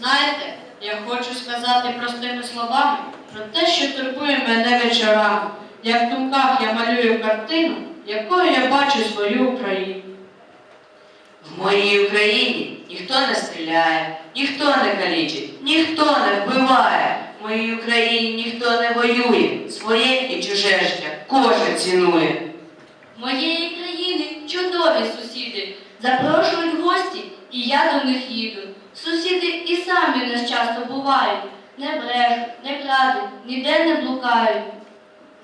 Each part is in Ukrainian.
Знаєте, я хочу сказати простими словами про те, що турбує мене вечорами. Як в думках я малюю картину, якою я бачу свою Україну. В моїй Україні ніхто не стріляє, ніхто не калічить, ніхто не вбиває. В моїй Україні ніхто не воює, своє і чуже життя кожен цінує. Моєї країни чудові сусіди. І я до них їду. Сусіди і самі нас часто бувають. Не брешуть, не крадуть, ніде не блукають.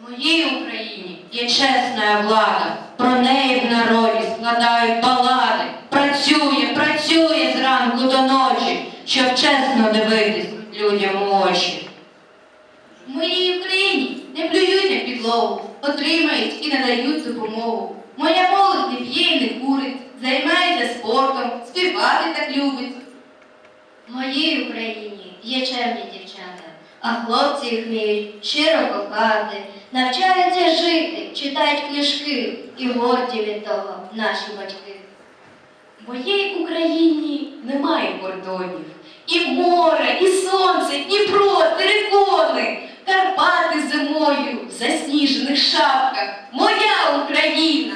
В моїй Україні є чесна влада, про неї в народі складають балади. Працює, працює зранку до ночі, щоб чесно дивитись людям у очі. В моїй Україні не плюють на підлогу, отримають і надають допомогу. Моя молодь не п'є і не курить, займається спортом, співати так любить. В моїй Україні є чемні дівчата, а хлопці їх вміють щиро кохати, навчаються жити, читають книжки і горді від того наші батьки. В моїй Україні немає кордонів. І море, і сонце, Дніпро, терикони, Карпати зимою в засніжених шапках. Моя Україна!